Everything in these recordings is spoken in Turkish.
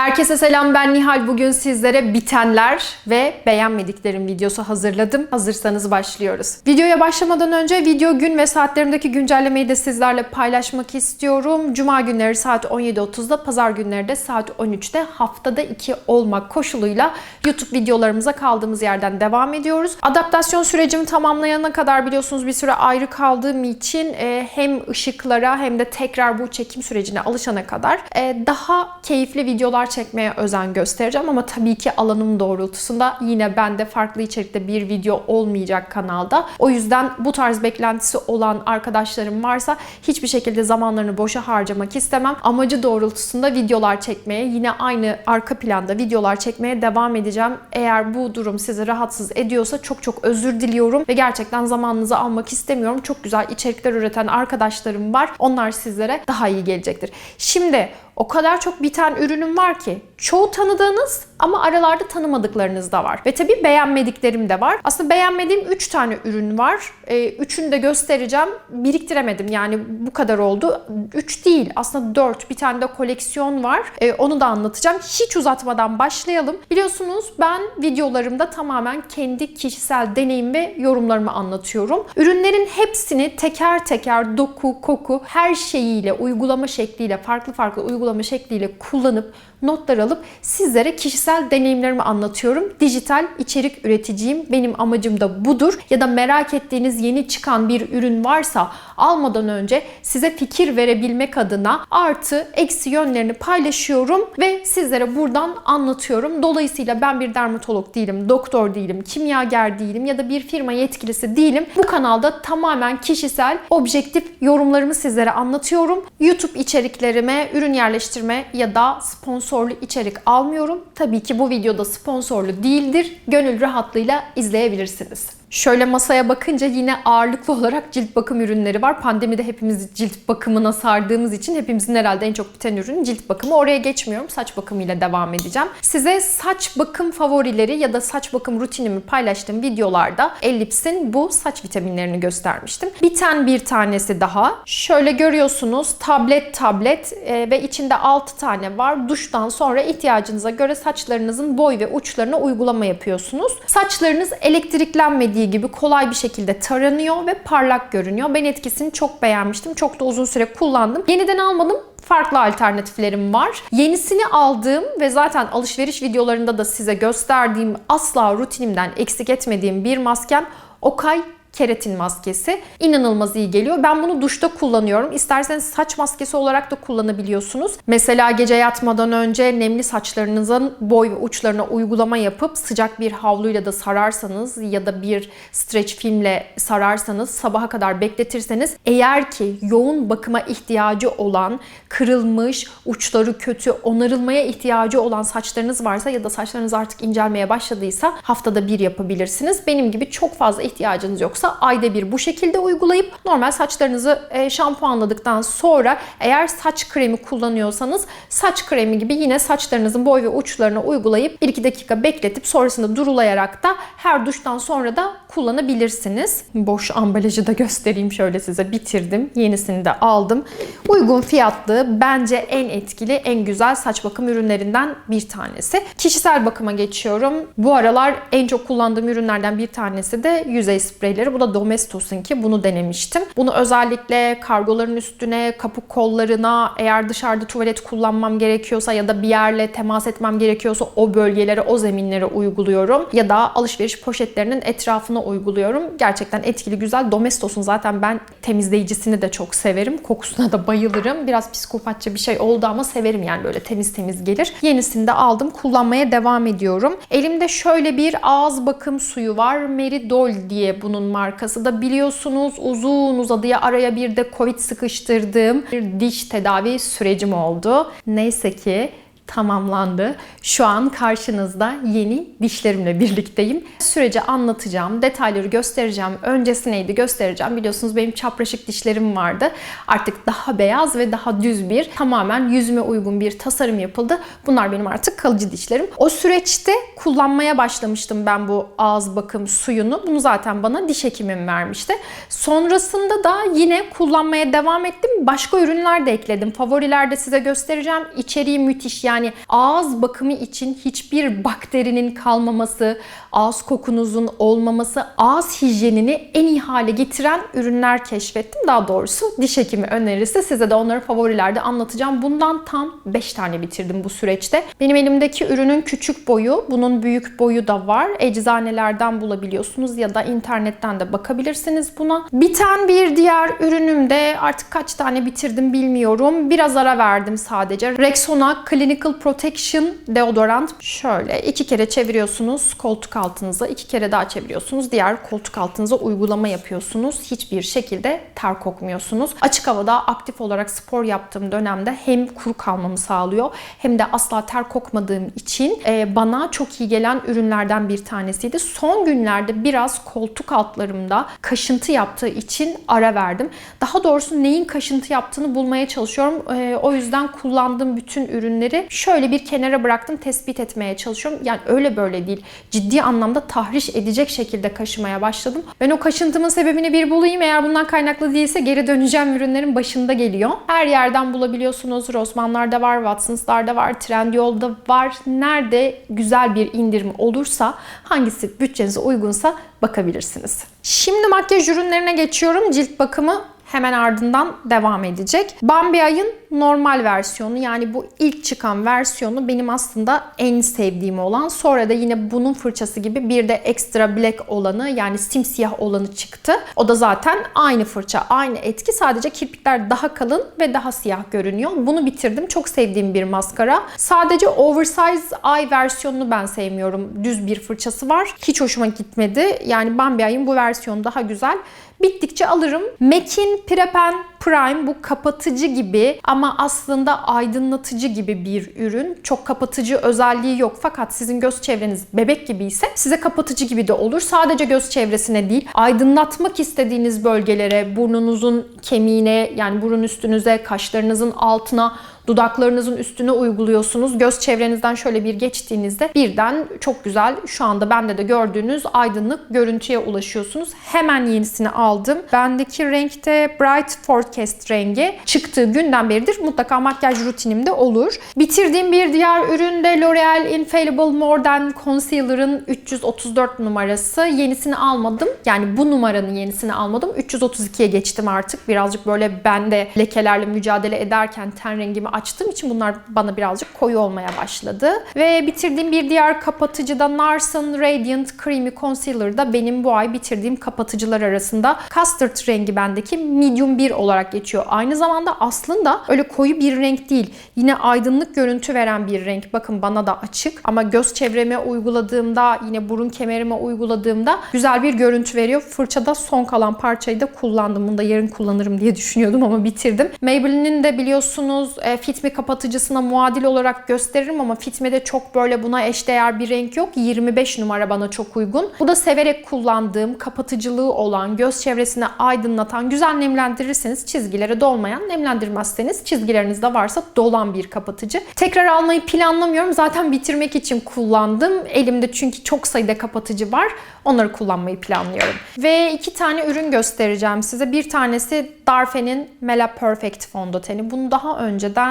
Herkese selam ben Nihal. Bugün sizlere bitenler ve beğenmediklerim videosu hazırladım. Hazırsanız başlıyoruz. Videoya başlamadan önce video gün ve saatlerimdeki güncellemeyi de sizlerle paylaşmak istiyorum. Cuma günleri saat 17.30'da, pazar günleri de saat 13'te haftada 2 olmak koşuluyla YouTube videolarımıza kaldığımız yerden devam ediyoruz. Adaptasyon sürecimi tamamlayana kadar biliyorsunuz bir süre ayrı kaldığım için e, hem ışıklara hem de tekrar bu çekim sürecine alışana kadar e, daha keyifli videolar çekmeye özen göstereceğim ama tabii ki alanım doğrultusunda yine bende farklı içerikte bir video olmayacak kanalda. O yüzden bu tarz beklentisi olan arkadaşlarım varsa hiçbir şekilde zamanlarını boşa harcamak istemem. Amacı doğrultusunda videolar çekmeye, yine aynı arka planda videolar çekmeye devam edeceğim. Eğer bu durum sizi rahatsız ediyorsa çok çok özür diliyorum ve gerçekten zamanınızı almak istemiyorum. Çok güzel içerikler üreten arkadaşlarım var. Onlar sizlere daha iyi gelecektir. Şimdi o kadar çok biten ürünüm var ki. Çoğu tanıdığınız ama aralarda tanımadıklarınız da var. Ve tabii beğenmediklerim de var. Aslında beğenmediğim 3 tane ürün var. Ee, üçünü de göstereceğim. Biriktiremedim yani bu kadar oldu. 3 değil aslında 4. Bir tane de koleksiyon var. Ee, onu da anlatacağım. Hiç uzatmadan başlayalım. Biliyorsunuz ben videolarımda tamamen kendi kişisel deneyim ve yorumlarımı anlatıyorum. Ürünlerin hepsini teker teker doku, koku her şeyiyle, uygulama şekliyle, farklı farklı uygulama şekliyle kullanıp notlar alıp sizlere kişisel deneyimlerimi anlatıyorum. Dijital içerik üreticiyim. Benim amacım da budur. Ya da merak ettiğiniz yeni çıkan bir ürün varsa almadan önce size fikir verebilmek adına artı eksi yönlerini paylaşıyorum ve sizlere buradan anlatıyorum. Dolayısıyla ben bir dermatolog değilim, doktor değilim, kimyager değilim ya da bir firma yetkilisi değilim. Bu kanalda tamamen kişisel, objektif yorumlarımı sizlere anlatıyorum. YouTube içeriklerime ürün yerleştirme ya da sponsorlu içerik almıyorum. Tabii ki bu videoda sponsorlu değildir. Gönül rahatlığıyla izleyebilirsiniz. Şöyle masaya bakınca yine ağırlıklı olarak cilt bakım ürünleri var. Pandemide hepimiz cilt bakımına sardığımız için hepimizin herhalde en çok biten ürün cilt bakımı. Oraya geçmiyorum. Saç bakımıyla devam edeceğim. Size saç bakım favorileri ya da saç bakım rutinimi paylaştığım videolarda Ellips'in bu saç vitaminlerini göstermiştim. Biten bir tanesi daha. Şöyle görüyorsunuz tablet tablet e, ve içinde 6 tane var. Duştan sonra ihtiyacınıza göre saçlarınızın boy ve uçlarına uygulama yapıyorsunuz. Saçlarınız elektriklenmediği gibi kolay bir şekilde taranıyor ve parlak görünüyor. Ben etkisini çok beğenmiştim. Çok da uzun süre kullandım. Yeniden almadım farklı alternatiflerim var. Yenisini aldığım ve zaten alışveriş videolarında da size gösterdiğim asla rutinimden eksik etmediğim bir maskem Okay keratin maskesi. İnanılmaz iyi geliyor. Ben bunu duşta kullanıyorum. İsterseniz saç maskesi olarak da kullanabiliyorsunuz. Mesela gece yatmadan önce nemli saçlarınızın boy ve uçlarına uygulama yapıp sıcak bir havluyla da sararsanız ya da bir streç filmle sararsanız sabaha kadar bekletirseniz eğer ki yoğun bakıma ihtiyacı olan kırılmış, uçları kötü, onarılmaya ihtiyacı olan saçlarınız varsa ya da saçlarınız artık incelmeye başladıysa haftada bir yapabilirsiniz. Benim gibi çok fazla ihtiyacınız yoksa ayda bir bu şekilde uygulayıp normal saçlarınızı e, şampuanladıktan sonra eğer saç kremi kullanıyorsanız saç kremi gibi yine saçlarınızın boy ve uçlarına uygulayıp 1-2 dakika bekletip sonrasında durulayarak da her duştan sonra da kullanabilirsiniz. Boş ambalajı da göstereyim şöyle size bitirdim. Yenisini de aldım. Uygun fiyatlı bence en etkili en güzel saç bakım ürünlerinden bir tanesi. Kişisel bakıma geçiyorum. Bu aralar en çok kullandığım ürünlerden bir tanesi de yüzey spreyleri. Bu da Domestos'un ki bunu denemiştim. Bunu özellikle kargoların üstüne, kapı kollarına, eğer dışarıda tuvalet kullanmam gerekiyorsa ya da bir yerle temas etmem gerekiyorsa o bölgelere, o zeminlere uyguluyorum. Ya da alışveriş poşetlerinin etrafına uyguluyorum. Gerçekten etkili, güzel. Domestos'un zaten ben temizleyicisini de çok severim. Kokusuna da bayılırım. Biraz psikopatça bir şey oldu ama severim yani böyle temiz temiz gelir. Yenisini de aldım. Kullanmaya devam ediyorum. Elimde şöyle bir ağız bakım suyu var. Meridol diye bunun markası da biliyorsunuz uzun uzadıya araya bir de Covid sıkıştırdığım bir diş tedavi sürecim oldu. Neyse ki tamamlandı. Şu an karşınızda yeni dişlerimle birlikteyim. Süreci anlatacağım, detayları göstereceğim. Öncesi neydi göstereceğim. Biliyorsunuz benim çapraşık dişlerim vardı. Artık daha beyaz ve daha düz bir, tamamen yüzüme uygun bir tasarım yapıldı. Bunlar benim artık kalıcı dişlerim. O süreçte kullanmaya başlamıştım ben bu ağız bakım suyunu. Bunu zaten bana diş hekimim vermişti. Sonrasında da yine kullanmaya devam ettim. Başka ürünler de ekledim. Favorilerde size göstereceğim. İçeriği müthiş yani Yani ağız bakımı için hiçbir bakterinin kalmaması, ağız kokunuzun olmaması, ağız hijyenini en iyi hale getiren ürünler keşfettim. Daha doğrusu diş hekimi önerisi. Size de onları favorilerde anlatacağım. Bundan tam 5 tane bitirdim bu süreçte. Benim elimdeki ürünün küçük boyu, bunun büyük boyu da var. Eczanelerden bulabiliyorsunuz ya da internetten de bakabilirsiniz buna. Biten bir diğer ürünüm de artık kaç tane bitirdim bilmiyorum. Biraz ara verdim sadece. Rexona Clinical Protection Deodorant. Şöyle iki kere çeviriyorsunuz koltuk altınıza, iki kere daha çeviriyorsunuz. Diğer koltuk altınıza uygulama yapıyorsunuz. Hiçbir şekilde ter kokmuyorsunuz. Açık havada aktif olarak spor yaptığım dönemde hem kuru kalmamı sağlıyor hem de asla ter kokmadığım için e, bana çok iyi gelen ürünlerden bir tanesiydi. Son günlerde biraz koltuk altlarımda kaşıntı yaptığı için ara verdim. Daha doğrusu neyin kaşıntı yaptığını bulmaya çalışıyorum. E, o yüzden kullandığım bütün ürünleri şöyle bir kenara bıraktım tespit etmeye çalışıyorum. Yani öyle böyle değil. Ciddi anlamda tahriş edecek şekilde kaşımaya başladım. Ben o kaşıntımın sebebini bir bulayım. Eğer bundan kaynaklı değilse geri döneceğim ürünlerin başında geliyor. Her yerden bulabiliyorsunuz. Rossmann'larda var, Watsons'larda var, Trendyol'da var. Nerede güzel bir indirim olursa, hangisi bütçenize uygunsa bakabilirsiniz. Şimdi makyaj ürünlerine geçiyorum. Cilt bakımı hemen ardından devam edecek. Bambi Ay'ın normal versiyonu yani bu ilk çıkan versiyonu benim aslında en sevdiğim olan. Sonra da yine bunun fırçası gibi bir de extra black olanı yani simsiyah olanı çıktı. O da zaten aynı fırça, aynı etki. Sadece kirpikler daha kalın ve daha siyah görünüyor. Bunu bitirdim. Çok sevdiğim bir maskara. Sadece oversize eye versiyonunu ben sevmiyorum. Düz bir fırçası var. Hiç hoşuma gitmedi. Yani Bambi Ay'ın bu versiyonu daha güzel. Bittikçe alırım. MAC'in Prepen Prime bu kapatıcı gibi ama aslında aydınlatıcı gibi bir ürün. Çok kapatıcı özelliği yok fakat sizin göz çevreniz bebek gibi ise size kapatıcı gibi de olur. Sadece göz çevresine değil, aydınlatmak istediğiniz bölgelere, burnunuzun kemiğine yani burun üstünüze, kaşlarınızın altına dudaklarınızın üstüne uyguluyorsunuz. Göz çevrenizden şöyle bir geçtiğinizde birden çok güzel şu anda bende de gördüğünüz aydınlık görüntüye ulaşıyorsunuz. Hemen yenisini aldım. Bendeki renkte Bright Forecast rengi çıktığı günden beridir mutlaka makyaj rutinimde olur. Bitirdiğim bir diğer ürün de L'Oreal Infallible More Than Concealer'ın 334 numarası. Yenisini almadım. Yani bu numaranın yenisini almadım. 332'ye geçtim artık. Birazcık böyle ben de lekelerle mücadele ederken ten rengimi açtığım için bunlar bana birazcık koyu olmaya başladı. Ve bitirdiğim bir diğer kapatıcı da Narsen Radiant Creamy Concealer da benim bu ay bitirdiğim kapatıcılar arasında custard rengi bendeki medium 1 olarak geçiyor. Aynı zamanda aslında öyle koyu bir renk değil. Yine aydınlık görüntü veren bir renk. Bakın bana da açık ama göz çevreme uyguladığımda yine burun kemerime uyguladığımda güzel bir görüntü veriyor. Fırçada son kalan parçayı da kullandım. Bunu da yarın kullanırım diye düşünüyordum ama bitirdim. Maybelline'in de biliyorsunuz e, Fit Me kapatıcısına muadil olarak gösteririm ama Fit Me'de çok böyle buna eşdeğer bir renk yok. 25 numara bana çok uygun. Bu da severek kullandığım, kapatıcılığı olan, göz çevresini aydınlatan, güzel nemlendirirseniz çizgilere dolmayan, nemlendirmezseniz çizgilerinizde varsa dolan bir kapatıcı. Tekrar almayı planlamıyorum. Zaten bitirmek için kullandım. Elimde çünkü çok sayıda kapatıcı var. Onları kullanmayı planlıyorum. Ve iki tane ürün göstereceğim size. Bir tanesi Darphin'in Mela Perfect fondöteni. Bunu daha önceden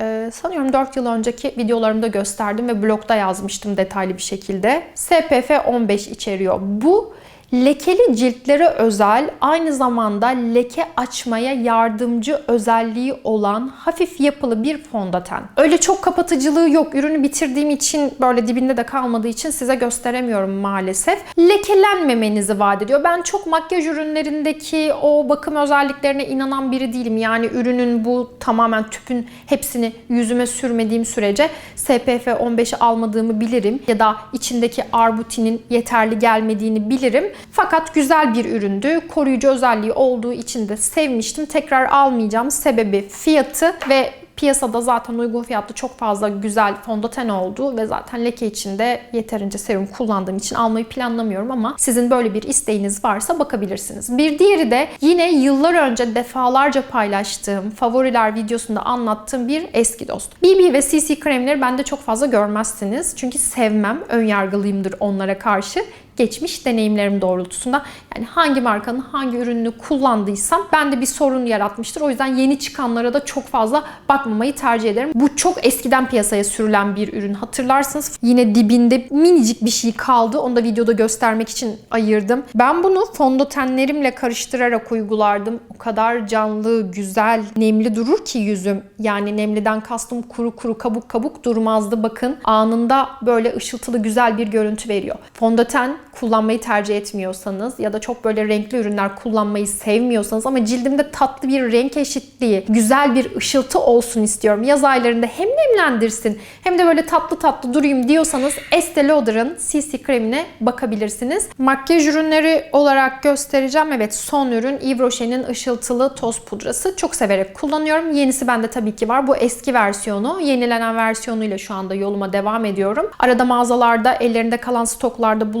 ee, sanıyorum 4 yıl önceki videolarımda gösterdim ve blogda yazmıştım detaylı bir şekilde. SPF 15 içeriyor. Bu lekeli ciltlere özel aynı zamanda leke açmaya yardımcı özelliği olan hafif yapılı bir fondöten. Öyle çok kapatıcılığı yok. Ürünü bitirdiğim için böyle dibinde de kalmadığı için size gösteremiyorum maalesef. Lekelenmemenizi vaat ediyor. Ben çok makyaj ürünlerindeki o bakım özelliklerine inanan biri değilim. Yani ürünün bu tamamen tüpün hepsini yüzüme sürmediğim sürece SPF 15'i almadığımı bilirim. Ya da içindeki arbutinin yeterli gelmediğini bilirim. Fakat güzel bir üründü. Koruyucu özelliği olduğu için de sevmiştim. Tekrar almayacağım. Sebebi fiyatı ve Piyasada zaten uygun fiyatlı çok fazla güzel fondöten oldu ve zaten leke içinde yeterince serum kullandığım için almayı planlamıyorum ama sizin böyle bir isteğiniz varsa bakabilirsiniz. Bir diğeri de yine yıllar önce defalarca paylaştığım favoriler videosunda anlattığım bir eski dost. BB ve CC kremleri bende çok fazla görmezsiniz. Çünkü sevmem, önyargılıyımdır onlara karşı. Geçmiş deneyimlerim doğrultusunda yani hangi markanın hangi ürününü kullandıysam bende bir sorun yaratmıştır. O yüzden yeni çıkanlara da çok fazla bakmamayı tercih ederim. Bu çok eskiden piyasaya sürülen bir ürün. Hatırlarsınız yine dibinde minicik bir şey kaldı. Onu da videoda göstermek için ayırdım. Ben bunu fondötenlerimle karıştırarak uygulardım. O kadar canlı, güzel, nemli durur ki yüzüm. Yani nemliden kastım kuru kuru kabuk kabuk durmazdı. Bakın anında böyle ışıltılı güzel bir görüntü veriyor. Fondöten kullanmayı tercih etmiyorsanız ya da çok böyle renkli ürünler kullanmayı sevmiyorsanız ama cildimde tatlı bir renk eşitliği, güzel bir ışıltı olsun istiyorum. Yaz aylarında hem nemlendirsin hem de böyle tatlı tatlı durayım diyorsanız Estee Lauder'ın CC kremine bakabilirsiniz. Makyaj ürünleri olarak göstereceğim. Evet son ürün Yves Rocher'in ışıltılı toz pudrası. Çok severek kullanıyorum. Yenisi bende tabii ki var. Bu eski versiyonu. Yenilenen versiyonuyla şu anda yoluma devam ediyorum. Arada mağazalarda ellerinde kalan stoklarda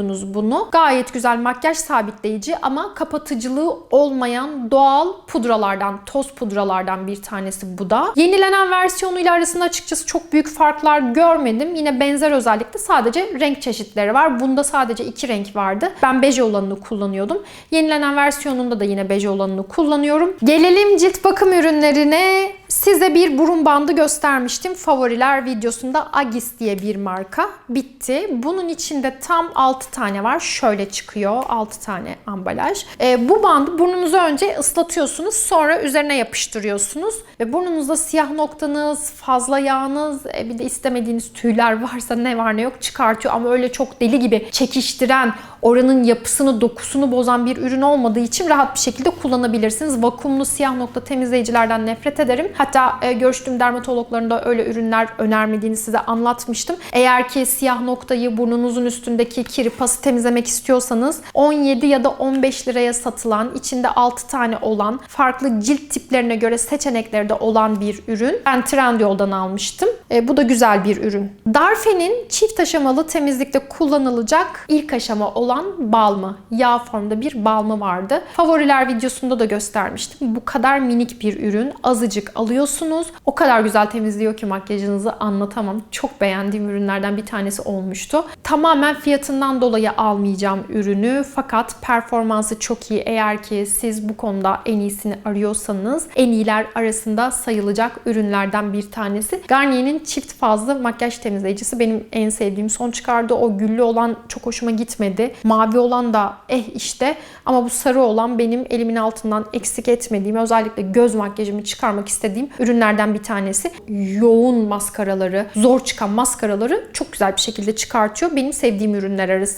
bulabiliyordunuz bunu. Gayet güzel makyaj sabitleyici ama kapatıcılığı olmayan doğal pudralardan, toz pudralardan bir tanesi bu da. Yenilenen versiyonuyla arasında açıkçası çok büyük farklar görmedim. Yine benzer özellikle sadece renk çeşitleri var. Bunda sadece iki renk vardı. Ben bej olanını kullanıyordum. Yenilenen versiyonunda da yine bej olanını kullanıyorum. Gelelim cilt bakım ürünlerine. Size bir burun bandı göstermiştim. Favoriler videosunda Agis diye bir marka. Bitti. Bunun içinde tam 6 tane var. Şöyle çıkıyor. 6 tane ambalaj. E, bu bandı burnunuzu önce ıslatıyorsunuz. Sonra üzerine yapıştırıyorsunuz. Ve burnunuzda siyah noktanız, fazla yağınız, e, bir de istemediğiniz tüyler varsa ne var ne yok çıkartıyor. Ama öyle çok deli gibi çekiştiren, oranın yapısını, dokusunu bozan bir ürün olmadığı için rahat bir şekilde kullanabilirsiniz. Vakumlu siyah nokta temizleyicilerden nefret ederim. Hatta e, görüştüğüm dermatologların da öyle ürünler önermediğini size anlatmıştım. Eğer ki siyah noktayı burnunuzun üstündeki kiri pası temizlemek istiyorsanız 17 ya da 15 liraya satılan, içinde 6 tane olan, farklı cilt tiplerine göre seçenekleri de olan bir ürün. Ben Trendyol'dan almıştım. E, bu da güzel bir ürün. Darfe'nin çift aşamalı temizlikte kullanılacak ilk aşama olan balmı. Yağ formda bir balmı vardı. Favoriler videosunda da göstermiştim. Bu kadar minik bir ürün. Azıcık alıyorsunuz. O kadar güzel temizliyor ki makyajınızı anlatamam. Çok beğendiğim ürünlerden bir tanesi olmuştu. Tamamen fiyatından dolayı almayacağım ürünü. Fakat performansı çok iyi. Eğer ki siz bu konuda en iyisini arıyorsanız en iyiler arasında sayılacak ürünlerden bir tanesi. Garnier'in çift fazlı makyaj temizleyicisi benim en sevdiğim son çıkardı. O güllü olan çok hoşuma gitmedi. Mavi olan da eh işte ama bu sarı olan benim elimin altından eksik etmediğim özellikle göz makyajımı çıkarmak istediğim ürünlerden bir tanesi. Yoğun maskaraları, zor çıkan maskaraları çok güzel bir şekilde çıkartıyor. Benim sevdiğim ürünler arasında.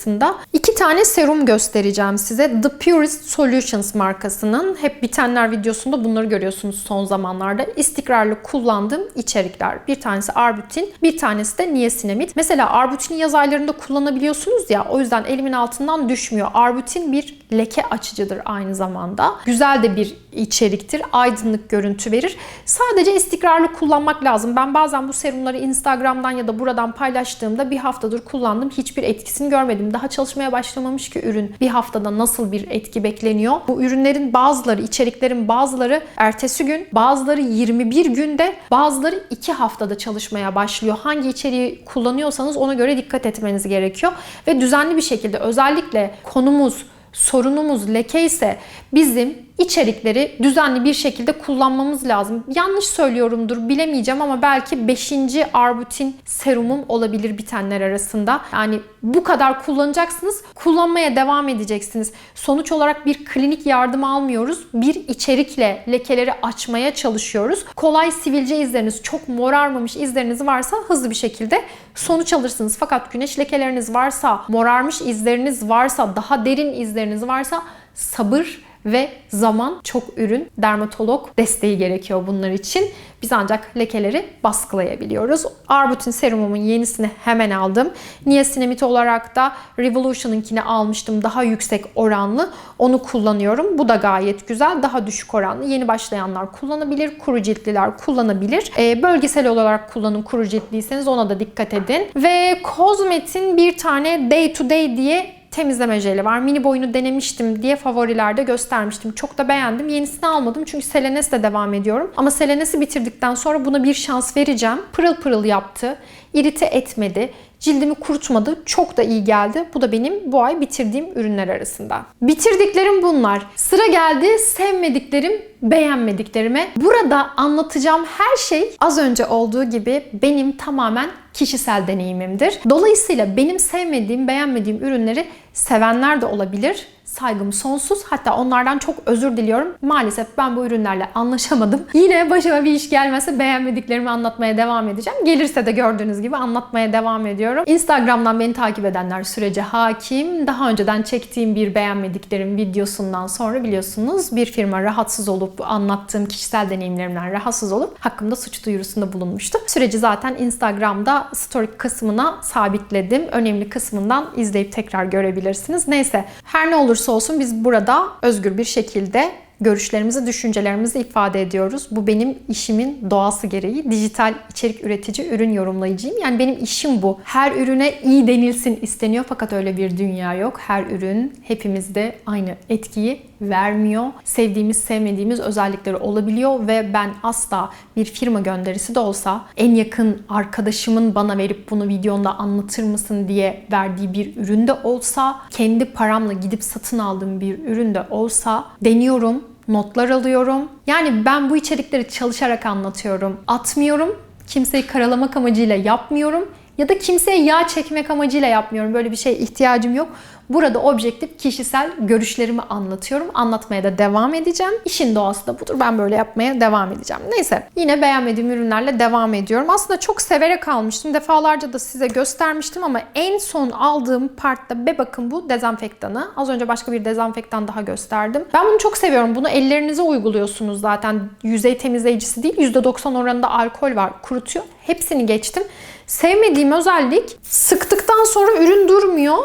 İki tane serum göstereceğim size. The Purist Solutions markasının hep bitenler videosunda bunları görüyorsunuz son zamanlarda. İstikrarlı kullandığım içerikler. Bir tanesi arbutin, bir tanesi de niacinamide. Mesela arbutini yaz aylarında kullanabiliyorsunuz ya o yüzden elimin altından düşmüyor. Arbutin bir leke açıcıdır aynı zamanda. Güzel de bir içeriktir. Aydınlık görüntü verir. Sadece istikrarlı kullanmak lazım. Ben bazen bu serumları Instagram'dan ya da buradan paylaştığımda bir haftadır kullandım. Hiçbir etkisini görmedim. Daha çalışmaya başlamamış ki ürün. Bir haftada nasıl bir etki bekleniyor? Bu ürünlerin bazıları, içeriklerin bazıları ertesi gün, bazıları 21 günde, bazıları 2 haftada çalışmaya başlıyor. Hangi içeriği kullanıyorsanız ona göre dikkat etmeniz gerekiyor. Ve düzenli bir şekilde özellikle konumuz, sorunumuz leke ise bizim içerikleri düzenli bir şekilde kullanmamız lazım. Yanlış söylüyorumdur bilemeyeceğim ama belki 5. arbutin serumum olabilir bitenler arasında. Yani bu kadar kullanacaksınız. Kullanmaya devam edeceksiniz. Sonuç olarak bir klinik yardım almıyoruz. Bir içerikle lekeleri açmaya çalışıyoruz. Kolay sivilce izleriniz, çok morarmamış izleriniz varsa hızlı bir şekilde sonuç alırsınız. Fakat güneş lekeleriniz varsa, morarmış izleriniz varsa, daha derin izleriniz varsa sabır ve zaman çok ürün dermatolog desteği gerekiyor bunlar için. Biz ancak lekeleri baskılayabiliyoruz. Arbutin serumumun yenisini hemen aldım. Niacinamide olarak da Revolution'ınkini almıştım. Daha yüksek oranlı. Onu kullanıyorum. Bu da gayet güzel. Daha düşük oranlı. Yeni başlayanlar kullanabilir. Kuru ciltliler kullanabilir. Ee, bölgesel olarak kullanın kuru ciltliyseniz ona da dikkat edin. Ve Cosmet'in bir tane Day to Day diye temizleme jeli var. Mini boyunu denemiştim diye favorilerde göstermiştim. Çok da beğendim. Yenisini almadım çünkü Selenes'le devam ediyorum. Ama Selenes'i bitirdikten sonra buna bir şans vereceğim. Pırıl pırıl yaptı. İrite etmedi. Cildimi kurutmadı. Çok da iyi geldi. Bu da benim bu ay bitirdiğim ürünler arasında. Bitirdiklerim bunlar. Sıra geldi sevmediklerim, beğenmediklerime. Burada anlatacağım her şey az önce olduğu gibi benim tamamen kişisel deneyimimdir. Dolayısıyla benim sevmediğim, beğenmediğim ürünleri sevenler de olabilir. Saygım sonsuz. Hatta onlardan çok özür diliyorum. Maalesef ben bu ürünlerle anlaşamadım. Yine başıma bir iş gelmezse beğenmediklerimi anlatmaya devam edeceğim. Gelirse de gördüğünüz gibi anlatmaya devam ediyorum. Instagram'dan beni takip edenler sürece hakim. Daha önceden çektiğim bir beğenmediklerim videosundan sonra biliyorsunuz bir firma rahatsız olup anlattığım kişisel deneyimlerimden rahatsız olup hakkımda suç duyurusunda bulunmuştu. Süreci zaten Instagram'da story kısmına sabitledim. Önemli kısmından izleyip tekrar görebilirsiniz. Neyse her ne olursa olsun biz burada özgür bir şekilde görüşlerimizi, düşüncelerimizi ifade ediyoruz. Bu benim işimin doğası gereği. Dijital içerik üretici, ürün yorumlayıcıyım. Yani benim işim bu. Her ürüne iyi denilsin isteniyor fakat öyle bir dünya yok. Her ürün hepimizde aynı etkiyi vermiyor. Sevdiğimiz, sevmediğimiz özellikleri olabiliyor ve ben asla bir firma gönderisi de olsa en yakın arkadaşımın bana verip bunu videonda anlatır mısın diye verdiği bir üründe olsa, kendi paramla gidip satın aldığım bir üründe olsa deniyorum, notlar alıyorum. Yani ben bu içerikleri çalışarak anlatıyorum. Atmıyorum. Kimseyi karalamak amacıyla yapmıyorum. Ya da kimseye yağ çekmek amacıyla yapmıyorum. Böyle bir şeye ihtiyacım yok. Burada objektif kişisel görüşlerimi anlatıyorum. Anlatmaya da devam edeceğim. İşin doğası da budur. Ben böyle yapmaya devam edeceğim. Neyse yine beğenmediğim ürünlerle devam ediyorum. Aslında çok severek almıştım. Defalarca da size göstermiştim ama en son aldığım partta be bakın bu dezenfektanı. Az önce başka bir dezenfektan daha gösterdim. Ben bunu çok seviyorum. Bunu ellerinize uyguluyorsunuz zaten. Yüzey temizleyicisi değil. %90 oranında alkol var. Kurutuyor. Hepsini geçtim. Sevmediğim özellik sıktıktan sonra ürün durmuyor.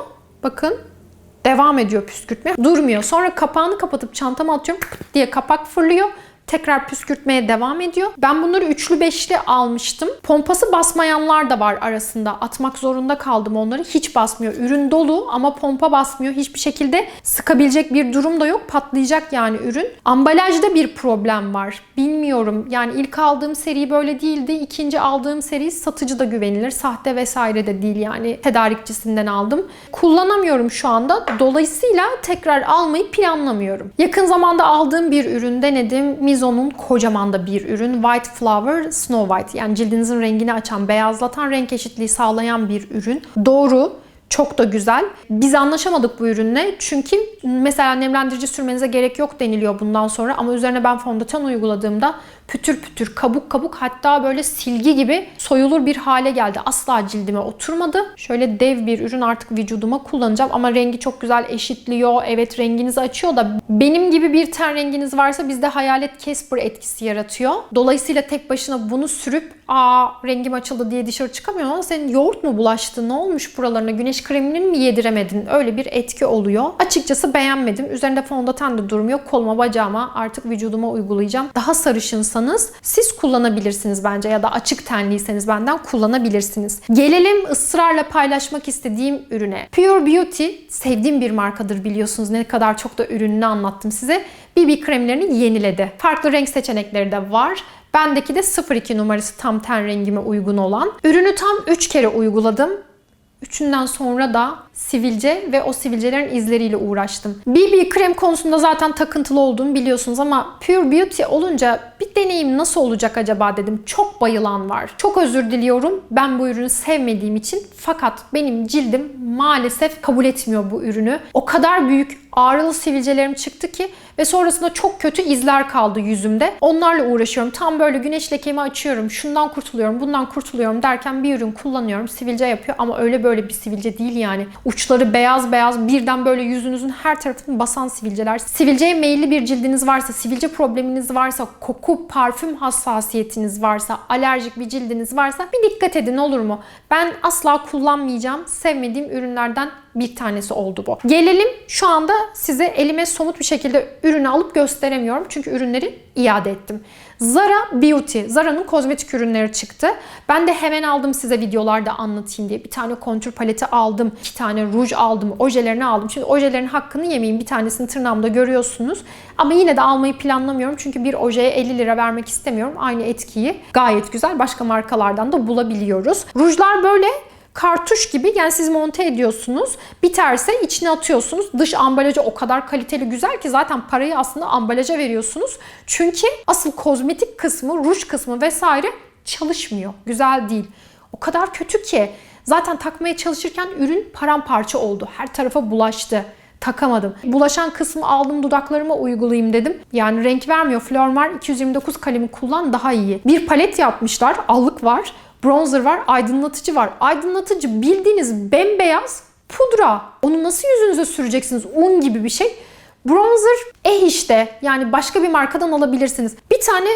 Bakın devam ediyor püskürtmeye. Durmuyor. Sonra kapağını kapatıp çantama atıyorum diye kapak fırlıyor. Tekrar püskürtmeye devam ediyor. Ben bunları üçlü beşli almıştım. Pompası basmayanlar da var arasında. Atmak zorunda kaldım onları. Hiç basmıyor. Ürün dolu ama pompa basmıyor. Hiçbir şekilde sıkabilecek bir durum da yok. Patlayacak yani ürün. Ambalajda bir problem var. Bilmiyorum. Yani ilk aldığım seri böyle değildi. İkinci aldığım seri satıcı da güvenilir. Sahte vesaire de değil yani. Tedarikçisinden aldım. Kullanamıyorum şu anda. Dolayısıyla tekrar almayı planlamıyorum. Yakın zamanda aldığım bir ürün denedim. Mizo'nun kocaman da bir ürün. White Flower Snow White. Yani cildinizin rengini açan, beyazlatan, renk eşitliği sağlayan bir ürün. Doğru. Çok da güzel. Biz anlaşamadık bu ürünle. Çünkü mesela nemlendirici sürmenize gerek yok deniliyor bundan sonra. Ama üzerine ben fondöten uyguladığımda pütür pütür, kabuk kabuk hatta böyle silgi gibi soyulur bir hale geldi. Asla cildime oturmadı. Şöyle dev bir ürün artık vücuduma kullanacağım. Ama rengi çok güzel eşitliyor. Evet renginizi açıyor da benim gibi bir ten renginiz varsa bizde hayalet Casper etkisi yaratıyor. Dolayısıyla tek başına bunu sürüp aa rengim açıldı diye dışarı çıkamıyorum ama senin yoğurt mu bulaştı? Ne olmuş buralarına? Güneş kremini mi yediremedin? Öyle bir etki oluyor. Açıkçası beğenmedim. Üzerinde fondöten de durmuyor. Koluma, bacağıma artık vücuduma uygulayacağım. Daha sarışınsanız siz kullanabilirsiniz bence ya da açık tenliyseniz benden kullanabilirsiniz. Gelelim ısrarla paylaşmak istediğim ürüne. Pure Beauty sevdiğim bir markadır biliyorsunuz. Ne kadar çok da ürününü anlattım size. BB kremlerini yeniledi. Farklı renk seçenekleri de var. Bendeki de 02 numarası tam ten rengime uygun olan. Ürünü tam 3 kere uyguladım. Üçünden sonra da sivilce ve o sivilcelerin izleriyle uğraştım. BB krem konusunda zaten takıntılı olduğumu biliyorsunuz ama Pure Beauty olunca bir deneyim nasıl olacak acaba dedim. Çok bayılan var. Çok özür diliyorum ben bu ürünü sevmediğim için fakat benim cildim maalesef kabul etmiyor bu ürünü. O kadar büyük ağrılı sivilcelerim çıktı ki ve sonrasında çok kötü izler kaldı yüzümde. Onlarla uğraşıyorum. Tam böyle güneş lekemi açıyorum. Şundan kurtuluyorum, bundan kurtuluyorum derken bir ürün kullanıyorum. Sivilce yapıyor ama öyle böyle bir sivilce değil yani. Uçları beyaz beyaz birden böyle yüzünüzün her tarafını basan sivilceler. Sivilceye meyilli bir cildiniz varsa, sivilce probleminiz varsa, koku, parfüm hassasiyetiniz varsa, alerjik bir cildiniz varsa bir dikkat edin olur mu? Ben asla kullanmayacağım. Sevmediğim ürünlerden bir tanesi oldu bu. Gelelim şu anda size elime somut bir şekilde ürünü alıp gösteremiyorum. Çünkü ürünleri iade ettim. Zara Beauty. Zara'nın kozmetik ürünleri çıktı. Ben de hemen aldım size videolarda anlatayım diye. Bir tane kontür paleti aldım. iki tane ruj aldım. Ojelerini aldım. Şimdi ojelerin hakkını yemeyeyim. Bir tanesini tırnağımda görüyorsunuz. Ama yine de almayı planlamıyorum. Çünkü bir ojeye 50 lira vermek istemiyorum. Aynı etkiyi gayet güzel başka markalardan da bulabiliyoruz. Rujlar böyle kartuş gibi yani siz monte ediyorsunuz. Biterse içine atıyorsunuz. Dış ambalajı o kadar kaliteli güzel ki zaten parayı aslında ambalaja veriyorsunuz. Çünkü asıl kozmetik kısmı, ruj kısmı vesaire çalışmıyor. Güzel değil. O kadar kötü ki zaten takmaya çalışırken ürün paramparça oldu. Her tarafa bulaştı takamadım. Bulaşan kısmı aldım dudaklarıma uygulayayım dedim. Yani renk vermiyor. Flormar 229 kalemi kullan daha iyi. Bir palet yapmışlar. Allık var. Bronzer var. Aydınlatıcı var. Aydınlatıcı bildiğiniz bembeyaz pudra. Onu nasıl yüzünüze süreceksiniz? Un gibi bir şey. Bronzer eh işte. Yani başka bir markadan alabilirsiniz. Bir tane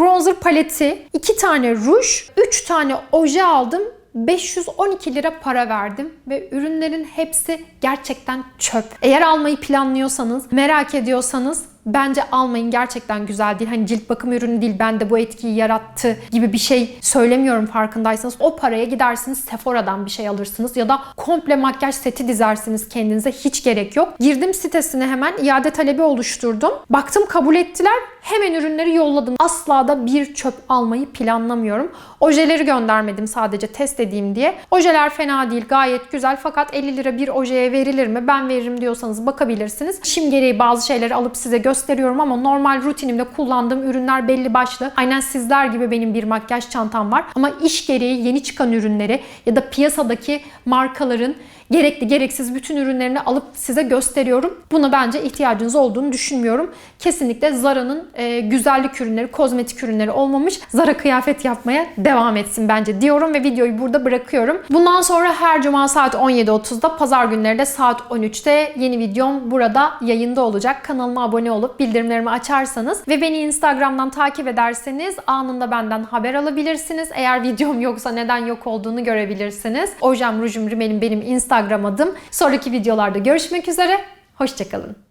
bronzer paleti, iki tane ruj, üç tane oje aldım. 512 lira para verdim ve ürünlerin hepsi gerçekten çöp. Eğer almayı planlıyorsanız, merak ediyorsanız bence almayın gerçekten güzel değil. Hani cilt bakım ürünü değil ben de bu etkiyi yarattı gibi bir şey söylemiyorum farkındaysanız. O paraya gidersiniz Sephora'dan bir şey alırsınız ya da komple makyaj seti dizersiniz kendinize hiç gerek yok. Girdim sitesine hemen iade talebi oluşturdum. Baktım kabul ettiler. Hemen ürünleri yolladım. Asla da bir çöp almayı planlamıyorum. Ojeleri göndermedim sadece test edeyim diye. Ojeler fena değil gayet güzel fakat 50 lira bir ojeye verilir mi? Ben veririm diyorsanız bakabilirsiniz. Şimdi gereği bazı şeyleri alıp size gösteriyorum ama normal rutinimde kullandığım ürünler belli başlı. Aynen sizler gibi benim bir makyaj çantam var. Ama iş gereği yeni çıkan ürünleri ya da piyasadaki markaların gerekli gereksiz bütün ürünlerini alıp size gösteriyorum. Buna bence ihtiyacınız olduğunu düşünmüyorum. Kesinlikle Zara'nın e, güzellik ürünleri, kozmetik ürünleri olmamış. Zara kıyafet yapmaya devam etsin bence diyorum ve videoyu burada bırakıyorum. Bundan sonra her cuma saat 17.30'da, pazar günleri de saat 13'te yeni videom burada yayında olacak. Kanalıma abone olup bildirimlerimi açarsanız ve beni Instagram'dan takip ederseniz anında benden haber alabilirsiniz. Eğer videom yoksa neden yok olduğunu görebilirsiniz. Ojem, rujum, rimelim benim Instagram adım. Sonraki videolarda görüşmek üzere. Hoşçakalın.